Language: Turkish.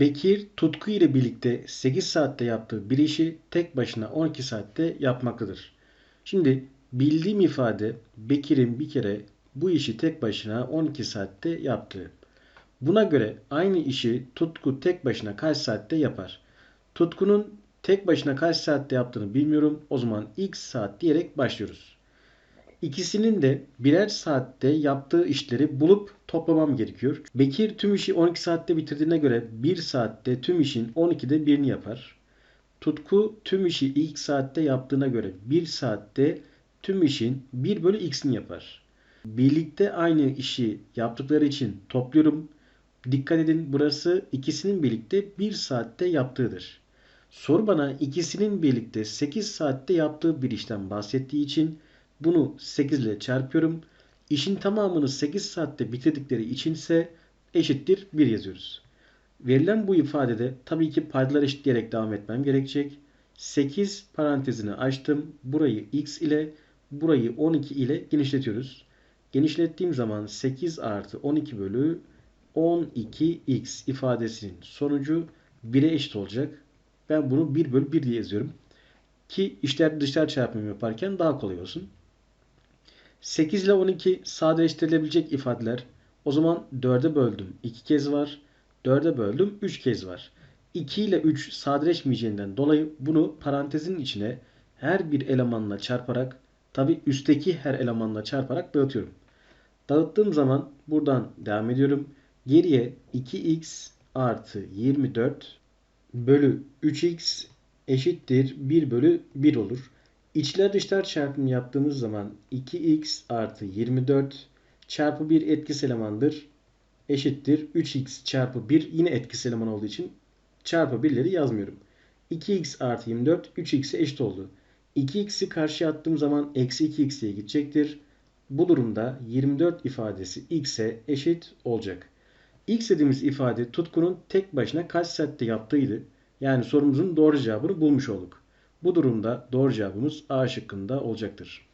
Bekir Tutku ile birlikte 8 saatte yaptığı bir işi tek başına 12 saatte yapmaktadır. Şimdi bildiğim ifade Bekir'in bir kere bu işi tek başına 12 saatte yaptığı. Buna göre aynı işi Tutku tek başına kaç saatte yapar? Tutku'nun tek başına kaç saatte yaptığını bilmiyorum. O zaman x saat diyerek başlıyoruz. İkisinin de birer saatte yaptığı işleri bulup toplamam gerekiyor. Bekir tüm işi 12 saatte bitirdiğine göre 1 saatte tüm işin 12'de birini yapar. Tutku tüm işi ilk saatte yaptığına göre 1 saatte tüm işin 1 bölü x'ini yapar. Birlikte aynı işi yaptıkları için topluyorum. Dikkat edin burası ikisinin birlikte 1 saatte yaptığıdır. Soru bana ikisinin birlikte 8 saatte yaptığı bir işten bahsettiği için bunu 8 ile çarpıyorum. İşin tamamını 8 saatte bitirdikleri içinse eşittir 1 yazıyoruz. Verilen bu ifadede tabii ki paydalar eşitleyerek devam etmem gerekecek. 8 parantezini açtım. Burayı x ile burayı 12 ile genişletiyoruz. Genişlettiğim zaman 8 artı 12 bölü 12x ifadesinin sonucu 1'e eşit olacak. Ben bunu 1 bölü 1 diye yazıyorum. Ki işler dışlar çarpımı yaparken daha kolay olsun. 8 ile 12 sadeleştirilebilecek ifadeler. O zaman 4'e böldüm 2 kez var. 4'e böldüm 3 kez var. 2 ile 3 sadeleşmeyeceğinden dolayı bunu parantezin içine her bir elemanla çarparak tabi üstteki her elemanla çarparak dağıtıyorum. Dağıttığım zaman buradan devam ediyorum. Geriye 2x artı 24 bölü 3x eşittir 1 bölü 1 olur. İçler dışlar çarpımı yaptığımız zaman 2x artı 24 çarpı 1 etkisi elemandır. Eşittir 3x çarpı 1 yine etkisi eleman olduğu için çarpı 1'leri yazmıyorum. 2x artı 24 3x'e eşit oldu. 2x'i karşıya attığım zaman eksi 2x diye gidecektir. Bu durumda 24 ifadesi x'e eşit olacak. x dediğimiz ifade tutkunun tek başına kaç saatte yaptığıydı. Yani sorumuzun doğru cevabını bulmuş olduk. Bu durumda doğru cevabımız A şıkkında olacaktır.